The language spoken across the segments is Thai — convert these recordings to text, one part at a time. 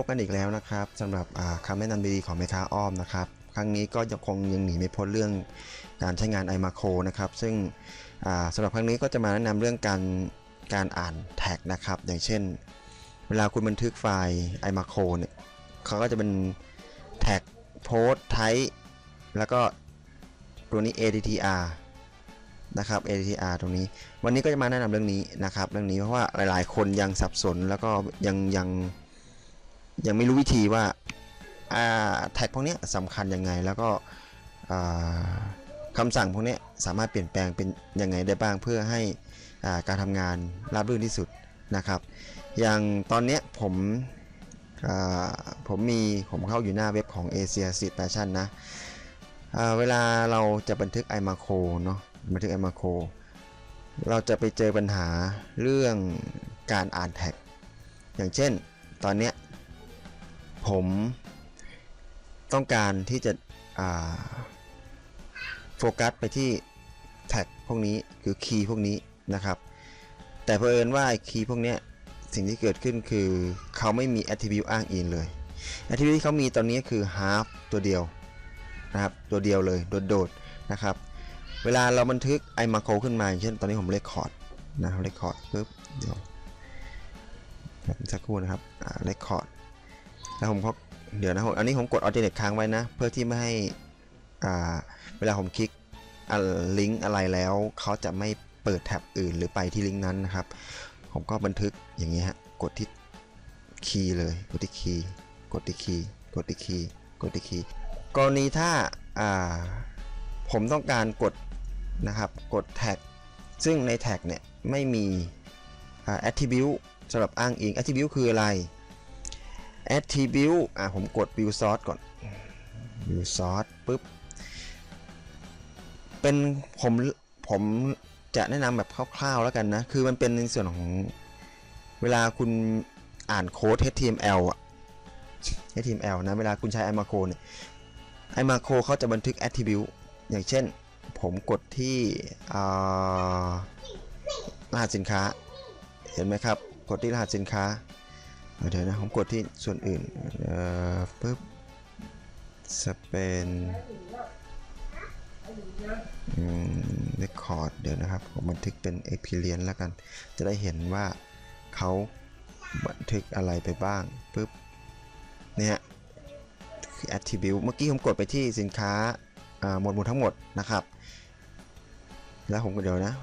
กลับกันอีกแล้วนะครับสำหรับอ่าคำแนะนำดีๆของแม่ค้าอ้อมนะครับ ครั้งนี้ก็ยังคงยังหนีไม่พ้นเรื่องการใช้งาน iMacro นะครับ ซึ่งอ่าสำหรับครั้งนี้ก็จะมาแนะนำเรื่องการการอ่านแท็กนะครับ อย่างเช่น เวลาคุณบันทึกไฟล์ iMacro เนี่ยเขาก็จะเป็นแท็กโพสไทแล้วก็ตัวนี้ ADTR นะครับ ADTR ตรงนี้ วันนี้ก็จะมาแนะนำเรื่องนี้นะครับ เรื่องนี้เพราะว่าหลายๆ คนยังสับสนแล้วก็ยังยังยัง ยังไม่รู้วิธีว่าแท็กพวกนี้สำคัญยังไงแล้วก็คำสั่งพวกนี้สามารถเปลี่ยนแปลงเป็นยังไงได้บ้างเพื่อให้การทำงานราบรื่นที่สุดนะครับ อย่างตอนนี้ผมผมมีผมเข้าอยู่หน้าเว็บของ Asia Street Fashion นะเวลาเราจะบันทึก iMacro เนาะบันทึก iMacro เราจะไปเจอปัญหาเรื่องการอ่านแท็ก อย่างเช่น ตอนเนี้ย ผมต้องการที่จะโฟกัสไปที่แท็กพวกนี้คือคีย์พวกนี้นะครับ แต่เผอิญว่าคีย์พวกนี้สิ่งที่เกิดขึ้นคือเขาไม่มี attribute อ้างอิงเลย attribute ที่เขามีตอนนี้คือ half ตัวเดียวนะครับ ตัวเดียวเลยโดดๆนะครับ เวลาเราบันทึก iMacro ขึ้นมาอย่างเช่นตอนนี้ผมเรคคอร์ดนะครับเรคคอร์ดปุ๊บเดี๋ยวสักครู่นะครับอ่ แล้วผมก็เดี๋ยวนะผมอันนี้ผมกด alternate ค้างไว้นะ เพื่อที่ไม่ให้อ่าเวลาผมคลิกลิงก์อะไรแล้วเขาจะไม่เปิดแท็บอื่นหรือไปที่ลิงก์นั้นนะครับ ผมก็บันทึกอย่างนี้ฮะกดที่คีย์เลยกดที่คีย์กดที่คีย์กดที่คีย์กดที่คีย์กรณีถ้าอ่าผมต้องการกดนะครับกดแท็ก ซึ่งในแท็กเนี่ยไม่มีอ่า attribute สำหรับอ้างอิง attribute คืออะไร attribute อ่าผมกด view source ก่อน view source ปุ๊บ เป็นผมผมจะแนะนำแบบคร่าวๆแล้วกันนะ คือมันเป็นในส่วนของเวลาคุณอ่านโค้ด HTML อะ HTML นะ เวลาคุณใช้ iMacro เนี่ย iMacro เขาจะบันทึก attribute อย่างเช่น ผมกดที่อ่ารหัสสินค้า เห็นไหมครับ กดที่รหัสสินค้า เดี๋ยวนะผมกดที่ส่วนอื่นเอ่อปึ๊บสเปนอืมเรคคอร์ดเดี๋ยวนะครับผมบันทึกเป็น a p i l i e n แล้วกัน จะได้เห็นว่าเขาบันทึกอะไรไปบ้างปึ๊บเนี่ยคือ attribute เมื่อกี้ผมกดไปที่สินค้าอ่าหมวดหมู่ทั้งหมดนะครับ แล้วผมก็เดี๋ยวนะ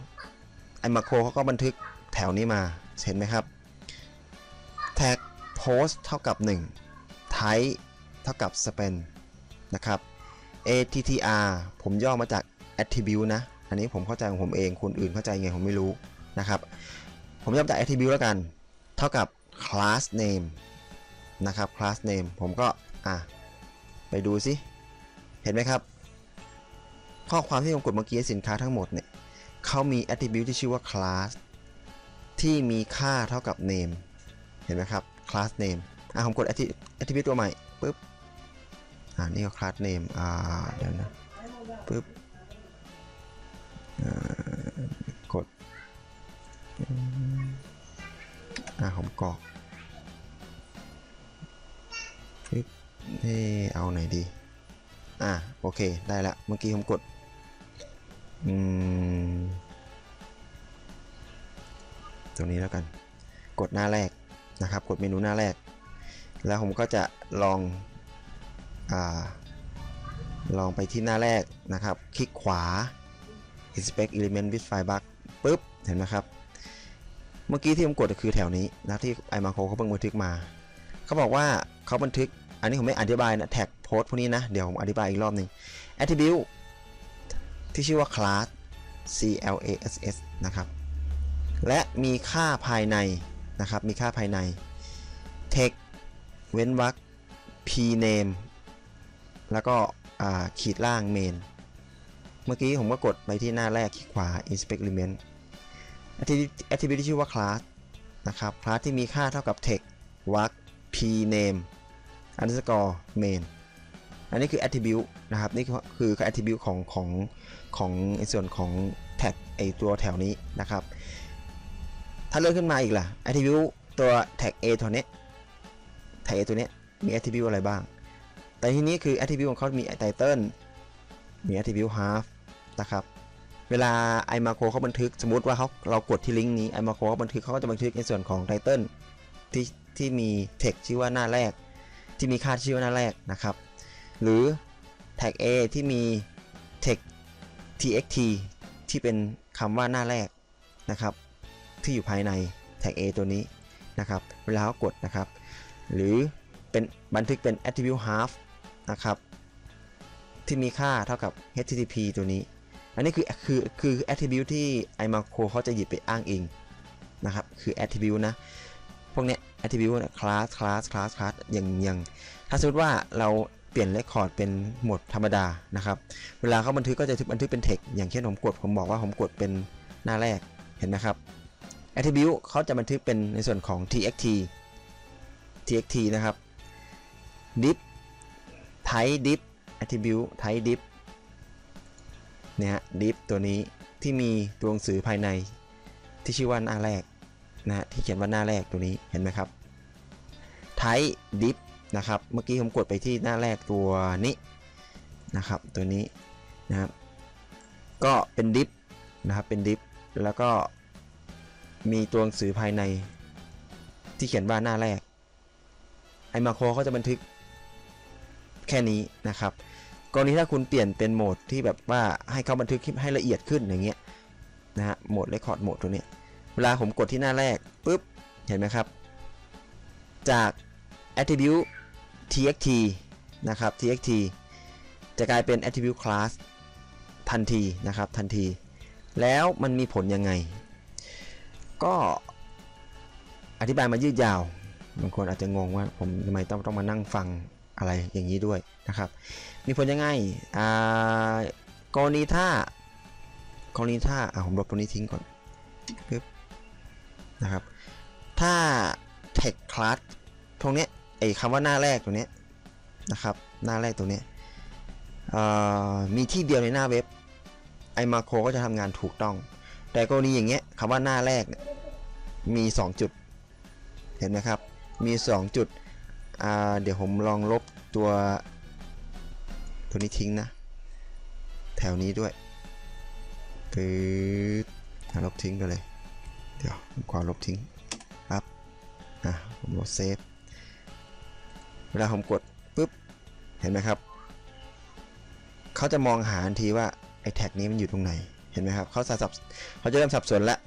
ไอมาโครเขาก็บันทึกแถวนี้มาเห็นไหมครับแท็ก post เท่ากับ 1 type เท่ากับ spend นะครับ attr ผมย่อมาจาก attribute นะ อันนี้ผมเข้าใจของผมเอง คนอื่นเข้าใจไงผมไม่รู้นะครับ ผมย่อมาจาก attribute แล้วกัน เท่ากับ class name นะครับ class name ผมก็ อะ ไปดูสิ เห็นไหมครับ ข้อความที่ผมกดเมื่อกี้สินค้าทั้งหมดเนี่ยเขามี attribute ที่ชื่อว่า class ที่มีค่าเท่ากับ name เห็นไหมครับ class name อะผมกด atti- attribute ตัวใหม่ปุ๊บอ่านี่ก็ class name อ่าเดี๋ยวนะปุ๊บอ่ากดอ่าผมกรอกปุ๊บเอ๊ะเอาไหนดี อะโอเคได้ล้วเมื่อกี้ผมกดอืมตรงนี้แล้วกัน กดหน้าแรก นะครับ กดเมนูหน้าแรก แล้วผมก็จะลองอลองไปที่หน้าแรกนะครับ คลิกขวา inspect element with file bug ปุ๊บ เห็นไหมครับ เมื่อกี้ที่ผมกดก็คือแถวนี้นะที่ iMacro เขาเพิ่งบันทึกมา เขาบอกว่าเขาบันทึก อันนี้ผมไม่อธิบายนะแท็กโพสพวกนี้นะ เดี๋ยวผมอธิบายอีกรอบหนึ่ง attribute ที่ชื่อว่า class c l a s s นะครับ และมีค่าภายใน นะครับ มีค่าภายใน text เว้นวรรค p name แล้วก็ขีดล่าง main เมื่อกี้ผมก็กดไปที่หน้าแรกคลิกขวา inspect element attribute attribute ที่ชื่อว่า class นะครับ class ที่มีค่าเท่ากับ text วรรค p name underscore main อันนี้คือ attribute นะครับ นี่คือ attribute ของของของในส่วนของแท็กไอตัวแถวนี้นะครับ ถ้าเลื่อนขึ้นมาอีกล่ะ attribute ตัว tag a ตัวนี้แท็ก A ตัวเนี้ยมี attribute อะไรบ้าง แต่ทีนี้คือ attribute ของเขามี title มี attribute half นะครับ เวลา iMacro เขาบันทึกสมมติว่าเขาเรากดที่ลิงก์นี้ iMacro เขาบันทึกเขาก็จะบันทึกในส่วนของ title ที่ที่มี text ชื่อว่าหน้าแรก ที่มีค่าชื่อว่าหน้าแรกนะครับ หรือ tag A ที่มี text txt ที่เป็นคำว่าหน้าแรกนะครับ ที่อยู่ภายใน tag A ตัวนี้นะครับ เวลาเขากดนะครับ หรือเป็นบันทึกเป็น attribute half นะครับที่มีค่าเท่ากับ http ตัวนี้ อันนี้คือคือคือ attribute ที่ iMacro เขาจะหยิบไปอ้างอิงนะครับ คือ attribute นะ พวกเนี้ย attribute class class class class อย่างอย่างถ้าสมมติว่าเราเปลี่ยน record เป็นโหมดธรรมดานะครับ เวลาเขาบันทึกก็จะบันทึกเป็น text อย่างเช่นผมกดผมบอกว่าผมกดเป็นหน้าแรกเห็นไหมครับ attribute เขาจะบันทึกเป็นในส่วนของ txt txt นะครับ div type div attribute type div เนี่ยฮะ div ตัวนี้ที่มีตัวหนังสือภายในที่ชื่อว่าหน้าแรกนะฮะที่เขียนว่าหน้าแรกตัวนี้เห็นไหมครับ type div นะครับ เมื่อกี้ผมกดไปที่หน้าแรกตัวนี้นะครับ ตัวนี้นะครับ ก็เป็น div นะครับ เป็น div แล้วก็ มีตัวหนังสือภายใน ที่เขียนว่าหน้าแรก ไอมาโครเขาจะบันทึกแค่นี้นะครับ กรณีถ้าคุณเปลี่ยนเป็นโหมดที่แบบว่าให้เขาบันทึกคลิปให้ละเอียดขึ้นอย่างเงี้ยนะฮะ โหมด Record โหมดตัวเนี้ย เวลาผมกดที่หน้าแรกปุ๊บ เห็นไหมครับ จาก attribute txt นะครับ txt จะกลายเป็น attribute class ทันทีนะครับ ทันที แล้วมันมีผลยังไง ก็อธิบายมายืดยาวบางคนอาจจะงงว่าผมทำไมต้องต้องมานั่งฟังอะไรอย่างนี้ด้วยนะครับ มีผลยังไงอ่ากรณีถ้ากรณีถ้าอ่าผมลบตรงนี้ทิ้งก่อนปึ๊บนะครับ ถ้า text class ตรงเนี้ยไอ้คำว่าหน้าแรกตัวเนี้ยนะครับ หน้าแรกตัวเนี้ยมีที่เดียวในหน้าเว็บไอมาโคก็จะทำงานถูกต้อง แต่กรณีอย่างเงี้ยคำว่าหน้าแรกมี 2 จุด เห็นไหมครับ มี 2 จุด เดี๋ยวผมลองลบตัวตัวนี้ทิ้งนะ แถวนี้ด้วยปึ๊ดลบทิ้งไปเลย เดี๋ยวผมขอลบทิ้งครับอะผมลบเซฟ เวลาผมกดปุ๊บ เห็นไหมครับ เขาจะมองหาทันทีว่าไอ้แท็กนี้มันอยู่ตรงไหน ห็นไหมครับเขาสับเขาจะเริ่มสับสนแล้ว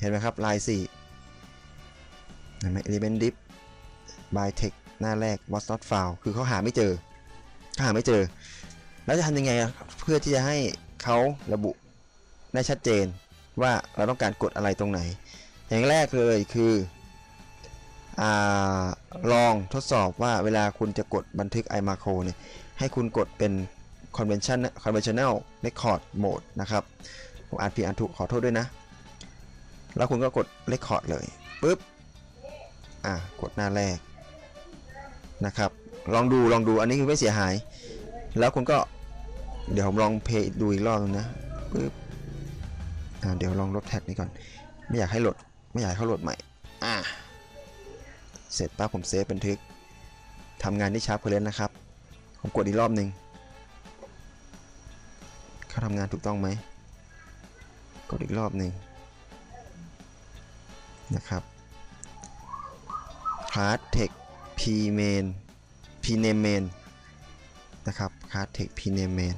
เห็นไหมครับลายสี่เห็นไหม element div by text หน้าแรก was not found คือเขาหาไม่เจอเขาหาไม่เจอ แล้วจะทำยังไงเพื่อที่จะให้เขาระบุได้ชัดเจนว่าเราต้องการกดอะไรตรงไหน อย่างแรกเลยคืออลองทดสอบว่าเวลาคุณจะกดบันทึก iMacro เนี่ยให้คุณกดเป็น convention conventional record mode นะครับ ผมอ่านผิดอ่านถูกขอโทษด้วยนะ แล้วคุณก็กด record เลยปุ๊บอะกดหน้าแรกนะครับ ลองดูลองดูอันนี้คือไม่เสียหาย แล้วคุณก็เดี๋ยวผมลองเพย์ดูอีกรอบนึงนะปุ๊บอ่าเดี๋ยวลองลบแท็กนี้ก่อน ไม่อยากให้โหลดไม่อยากให้เขาโหลดใหม่อ่าเสร็จปั๊บผมเซฟบันทึกทำงานที่ชาร์ปเพลนนะครับ ผมกดอีกรอบหนึ่งเขาทำงานถูกต้องไหม กดอีกรอบหนึ่งนะครับ class text p main p name main นะครับ class text p name main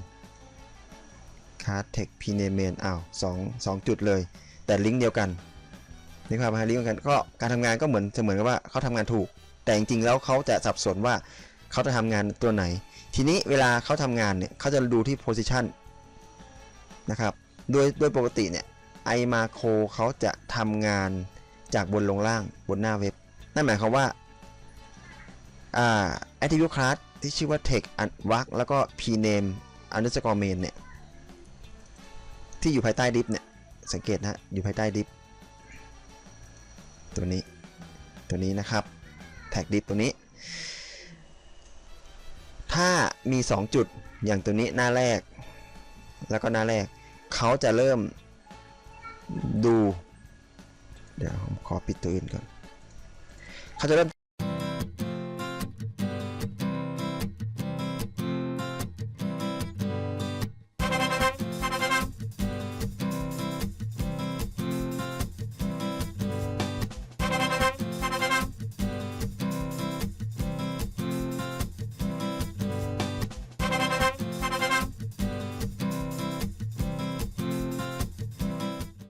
class text p name main อ้าวสองสองจุดเลย แต่ลิงก์เดียวกันนี่ครับลิงก์เดียวกันก็การทำงานก็เหมือนเหมือนกับว่าเขาทำงานถูก แต่จริงๆแล้วเขาจะสับสนว่าเขาจะทำงานตัวไหน ทีนี้เวลาเขาทำงานเนี่ยเขาจะดูที่ position นะครับ โดยโดยปกติเนี่ยไอมาโคเขาจะทำงานจากบนลงล่างบนหน้าเว็บ นั่นหมายความว่าอ่า attribute class ที่ชื่อว่า text อันวักแล้วก็ p name underscore main เนี่ย ที่อยู่ภายใต้ div เนี่ย สังเกตนะอยู่ภายใต้ div ตัวนี้ ตัวนี้นะครับ tag div ตัวนี้ ถ้ามี 2 จุดอย่างตัวนี้หน้าแรก แล้วก็หน้าแรก เขาจะเริ่มดู เดี๋ยวผมขอปิดตัวอื่นก่อน เขาจะเริ่ม